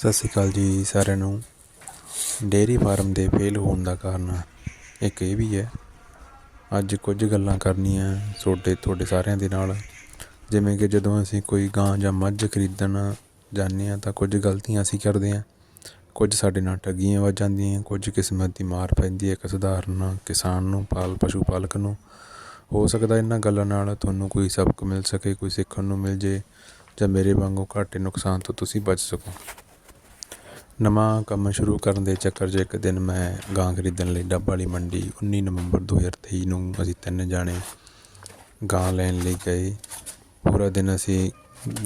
ਸਤਿ ਸ਼੍ਰੀ ਅਕਾਲ ਜੀ ਸਾਰਿਆਂ ਨੂੰ। ਡੇਅਰੀ ਫਾਰਮ ਦੇ ਫੇਲ ਹੋਣ ਦਾ ਕਾਰਨ ਇੱਕ ਇਹ ਵੀ ਹੈ, ਅੱਜ ਕੁਝ ਗੱਲਾਂ ਕਰਨੀਆਂ ਤੁਹਾਡੇ ਤੁਹਾਡੇ ਸਾਰਿਆਂ ਦੇ ਨਾਲ। ਜਿਵੇਂ ਕਿ ਜਦੋਂ ਅਸੀਂ ਕੋਈ ਗਾਂ ਜਾਂ ਮੱਝ ਖਰੀਦਣ ਜਾਂਦੇ ਹਾਂ ਤਾਂ ਕੁਝ ਗਲਤੀਆਂ ਅਸੀਂ ਕਰਦੇ ਹਾਂ। ਕੁਝ ਸਾਡੇ ਨਾਲ ਠੱਗੀਆਂ ਵੱਜ ਜਾਂਦੀਆਂ, ਕੁਝ ਕਿਸਮਤ ਦੀ ਮਾਰ ਪੈਂਦੀ ਹੈ, ਇੱਕ ਸਧਾਰਨ ਕਿਸਾਨ ਨੂੰ, ਪਾਲ ਪਸ਼ੂ ਪਾਲਕ ਨੂੰ। ਹੋ ਸਕਦਾ ਇਹਨਾਂ ਗੱਲਾਂ ਨਾਲ ਤੁਹਾਨੂੰ ਕੋਈ ਸਬਕ ਮਿਲ ਸਕੇ, ਕੋਈ ਸਿੱਖਣ ਨੂੰ ਮਿਲ ਜੇ, ਜਾਂ ਮੇਰੇ ਵਾਂਗੂ ਘਾਟੇ ਨੁਕਸਾਨ ਤੋਂ ਤੁਸੀਂ ਬਚ ਸਕੋ। ਨਵਾਂ ਕੰਮ ਸ਼ੁਰੂ ਕਰਨ ਦੇ ਚੱਕਰ 'ਚ ਇੱਕ ਦਿਨ ਮੈਂ ਗਾਂ ਖਰੀਦਣ ਲਈ ਡੱਬ ਵਾਲੀ ਮੰਡੀ 19 ਨਵੰਬਰ 2023 ਨੂੰ ਅਸੀਂ ਤਿੰਨ ਜਾਣੇ ਗਾਂ ਲੈਣ ਲਈ ਗਏ। ਪੂਰਾ ਦਿਨ ਅਸੀਂ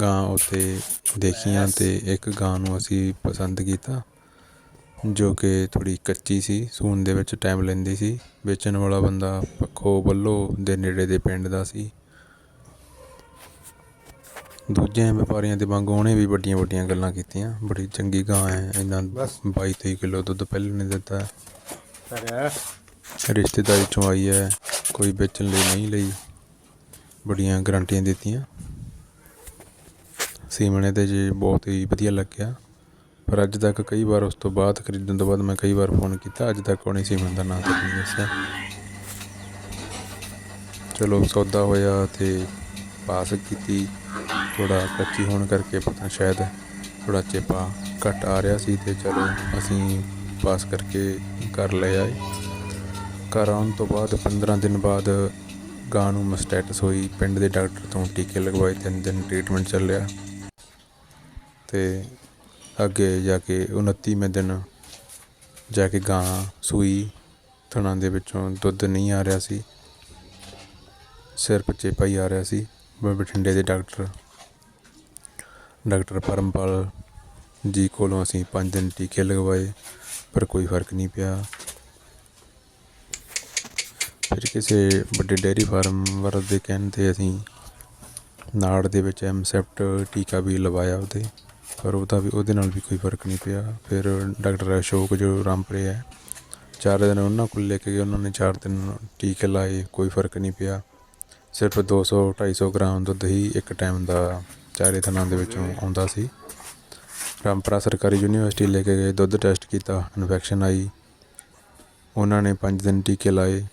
ਗਾਂ ਉੱਥੇ ਦੇਖੀਆਂ ਅਤੇ ਇੱਕ ਗਾਂ ਨੂੰ ਅਸੀਂ ਪਸੰਦ ਕੀਤਾ, ਜੋ ਕਿ ਥੋੜੀ ਕੱਚੀ ਸੀ, ਸੂਣ ਦੇ ਵਿੱਚ ਟਾਈਮ ਲੈਂਦੀ ਸੀ। ਵੇਚਣ ਵਾਲਾ ਬੰਦਾ ਪੱਖੋ ਬੱਲੋ ਦੇ ਨੇੜੇ ਦੇ ਪਿੰਡ ਦਾ ਸੀ। ਦੂਜੇ ਵਪਾਰੀਆਂ ਦੇ ਵਾਂਗੂ ਉਹਨੇ ਵੀ ਵੱਡੀਆਂ ਵੱਡੀਆਂ ਗੱਲਾਂ ਕੀਤੀਆਂ। ਬੜੀ ਚੰਗੀ ਗਾਂ ਹੈ। ਇਹਨਾਂ 22 23 ਕਿਲੋ ਦੁੱਧ ਪਹਿਲੇ ਨੇ ਦਿੱਤਾ। ਰਿਸ਼ਤੇਦਾਰੀ ਚੋਂ ਆਈ ਹੈ। ਕੋਈ ਵੇਚਣ ਲਈ ਨਹੀਂ ਲਈ। ਬੜੀਆਂ ਗਰੰਟੀਆਂ ਦਿੱਤੀਆਂ। ਸੀਮਣੇ ਤੇ ਜੀ ਬਹੁਤ ਹੀ ਵਧੀਆ ਲੱਗਿਆ। ਪਰ ਅੱਜ ਤੱਕ ਕਈ ਵਾਰ ਉਸ ਤੋਂ ਬਾਅਦ ਖਰੀਦਣ ਤੋਂ ਬਾਅਦ ਮੈਂ ਕਈ ਵਾਰ ਫੋਨ ਕੀਤਾ। ਅੱਜ ਤੱਕ ਉਹਨੇ ਸੀਮਨ ਦਾ ਨਾਂ ਤੱਕ ਨਹੀਂ ਦੱਸਿਆ। ਚਲੋ ਸੌਦਾ ਹੋਇਆ ਤੇ ਪਾਸ ਕੀਤੀ। ਥੋੜਾ ਕੱਚੀ ਹੋਣ ਕਰਕੇ ਪਤਾ ਸ਼ਾਇਦ ਥੋੜਾ ਚੇਪਾ ਘੱਟ ਆ ਰਿਹਾ ਸੀ ਤੇ ਚਲੋ ਅਸੀਂ ਪਾਸ ਕਰਕੇ ਕਰ ਲਿਆ ਆਏ। ਘਰ ਆਉਣ ਤੋਂ ਬਾਅਦ 15 ਦਿਨ ਬਾਅਦ ਗਾਂ ਨੂੰ ਮਸਟੈਟਸ ਹੋਈ। ਪਿੰਡ ਦੇ ਡਾਕਟਰ ਤੋਂ ਟੀਕੇ ਲਗਵਾਏ, ਤਿੰਨ ਦਿਨ ਟ੍ਰੀਟਮੈਂਟ ਚੱਲਿਆ। ਤੇ ਅੱਗੇ ਜਾ ਕੇ 29ਵੇਂ ਦਿਨ ਜਾ ਕੇ ਗਾਂ ਸੂਈ। ਥਣਾ ਦੇ ਵਿੱਚੋਂ ਦੁੱਧ ਨਹੀਂ ਆ ਰਿਹਾ ਸੀ। ਸਿਰਫ ਚੇਪਾ ਹੀ ਆ ਰਿਹਾ ਸੀ। ਬ- ਬਠਿੰਡੇ ਦੇ ਡਾਕਟਰ ਡਾਕਟਰ ਪਰਮਪਾਲ ਜੀ ਕੋਲੋਂ ਅਸੀਂ ਪੰਜ ਦਿਨ ਟੀਕੇ ਲਗਵਾਏ, ਪਰ ਕੋਈ ਫ਼ਰਕ ਨਹੀਂ ਪਿਆ। ਫਿਰ ਕਿਸੇ ਵੱਡੇ ਡੇਅਰੀ ਫਾਰਮ ਵਾਲੇ ਦੇ ਕਹਿਣ ਤੇ ਅਸੀਂ ਨਾੜ ਦੇ ਵਿੱਚ ਐਮਸੈਪਟ ਟੀਕਾ ਵੀ ਲਵਾਇਆ ਉਹਦੇ, ਪਰ ਉਹਦਾ ਵੀ ਉਹਦੇ ਨਾਲ ਵੀ ਕੋਈ ਫ਼ਰਕ ਨਹੀਂ ਪਿਆ। ਫਿਰ ਡਾਕਟਰ ਅਸ਼ੋਕ ਜੋ ਰਾਮਪੁਰੇ ਹੈ, ਚਾਰ ਦਿਨ ਉਹਨਾਂ ਕੋਲ ਲੈ ਕੇ ਗਏ, ਉਹਨਾਂ ਨੇ ਚਾਰ ਦਿਨ ਟੀਕੇ ਲਾਏ, ਕੋਈ ਫ਼ਰਕ ਨਹੀਂ ਪਿਆ। ਸਿਰਫ 200 250 ਗ੍ਰਾਮ ਦੁੱਧ ਹੀ ਇੱਕ ਟਾਈਮ ਦਾ ਚਾਰੇ ਦਿਨਾਂ ਦੇ ਵਿੱਚੋਂ ਆਉਂਦਾ ਸੀ। ਰਾਮਪੁਰਾ ਸਰਕਾਰੀ ਯੂਨੀਵਰਸਿਟੀ ਲੈ ਕੇ ਗਏ, ਦੁੱਧ ਟੈਸਟ ਕੀਤਾ ਇਨਫੈਕਸ਼ਨ ਆਈ। ਉਹਨਾਂ ਨੇ 5 ਦਿਨ ਟੀਕੇ ਲਾਏ,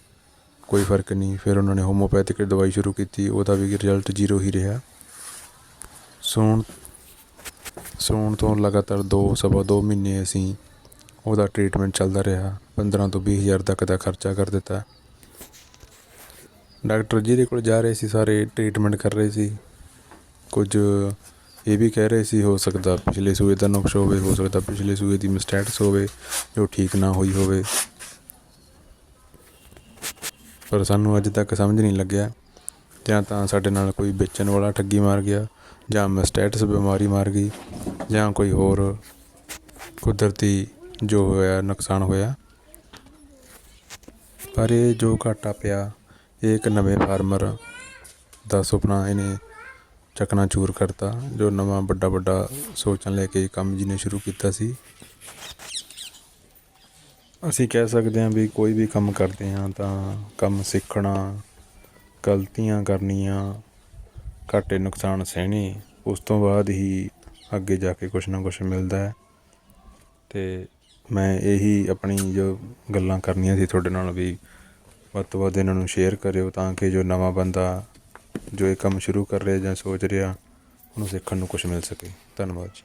ਕੋਈ ਫ਼ਰਕ ਨਹੀਂ। ਫਿਰ ਉਹਨਾਂ ਨੇ ਹੋਮੋਪੈਥਿਕ ਦਵਾਈ ਸ਼ੁਰੂ ਕੀਤੀ, ਉਹਦਾ ਵੀ ਰਿਜ਼ਲਟ ਜ਼ੀਰੋ ਹੀ ਰਿਹਾ। ਸੌਣ ਸੌਣ ਤੋਂ ਲਗਾਤਾਰ 2 ਸਵਾ 2 ਮਹੀਨੇ ਅਸੀਂ ਉਹਦਾ ਟ੍ਰੀਟਮੈਂਟ ਚੱਲਦਾ ਰਿਹਾ। 15 ਤੋਂ 20 ਹਜ਼ਾਰ ਤੱਕ ਦਾ ਖਰਚਾ ਕਰ ਦਿੱਤਾ। ਡਾਕਟਰ ਜਿਹਦੇ ਕੋਲ ਜਾ ਰਹੇ ਸੀ, ਸਾਰੇ ਟ੍ਰੀਟਮੈਂਟ ਕਰ ਰਹੇ ਸੀ। ਕੁਝ ਇਹ ਵੀ ਕਹਿ ਰਹੇ ਸੀ, ਹੋ ਸਕਦਾ ਪਿਛਲੇ ਸੂਏ ਦਾ ਨੁਕਸ ਹੋਵੇ, ਹੋ ਸਕਦਾ ਪਿਛਲੇ ਸੂਏ ਦੀ ਮਿਸਟੈਟਸ ਹੋਵੇ, ਜੋ ਠੀਕ ਨਾ ਹੋਈ ਹੋਵੇ। ਪਰ ਸਾਨੂੰ ਅੱਜ ਤੱਕ ਸਮਝ ਨਹੀਂ ਲੱਗਿਆ। ਜਾਂ ਤਾਂ ਸਾਡੇ ਨਾਲ ਕੋਈ ਵੇਚਣ ਵਾਲਾ ਠੱਗੀ ਮਾਰ ਗਿਆ, ਜਾਂ ਮਿਸਟੈਟਸ ਬਿਮਾਰੀ ਮਾਰ ਗਈ, ਜਾਂ ਕੋਈ ਹੋਰ ਕੁਦਰਤੀ ਜੋ ਹੋਇਆ, ਨੁਕਸਾਨ ਹੋਇਆ। ਪਰ ਇਹ ਜੋ ਘਾਟਾ ਪਿਆ, ਇਹ ਇੱਕ ਨਵੇਂ ਫਾਰਮਰ ਦਾ ਸੁਪਨਾ ਇਹਨੇ ਚੱਕਣਾ ਚੂਰ ਕਰਤਾ, ਜੋ ਨਵਾਂ ਵੱਡਾ ਵੱਡਾ ਸੋਚਣ ਲੈ ਕੇ ਕੰਮ ਜਿਹਨੇ ਸ਼ੁਰੂ ਕੀਤਾ ਸੀ। ਅਸੀਂ ਕਹਿ ਸਕਦੇ ਹਾਂ ਵੀ ਕੋਈ ਵੀ ਕੰਮ ਕਰਦੇ ਹਾਂ ਤਾਂ ਕੰਮ ਸਿੱਖਣਾ, ਗਲਤੀਆਂ ਕਰਨੀਆਂ, ਘਾਟੇ ਨੁਕਸਾਨ ਸਹਿਣੇ, ਉਸ ਤੋਂ ਬਾਅਦ ਹੀ ਅੱਗੇ ਜਾ ਕੇ ਕੁਝ ਨਾ ਕੁਝ ਮਿਲਦਾ ਹੈ। ਤੇ ਮੈਂ ਇਹੀ ਆਪਣੀ ਜੋ ਗੱਲਾਂ ਕਰਨੀਆਂ ਸੀ ਤੁਹਾਡੇ ਨਾਲ ਵੀ ਵੱਧ ਤੋਂ ਵੱਧ ਇਹਨਾਂ ਨੂੰ ਸ਼ੇਅਰ ਕਰਿਓ ਤਾਂ ਕਿ ਜੋ ਨਵਾਂ ਬੰਦਾ ਜੋ ਇਹ ਕੰਮ ਸ਼ੁਰੂ ਕਰ ਰਿਹਾ ਜਾਂ ਸੋਚ ਰਿਹਾ, ਉਹਨੂੰ ਸਿੱਖਣ ਨੂੰ ਕੁਛ ਮਿਲ ਸਕੇ। ਧੰਨਵਾਦ ਜੀ।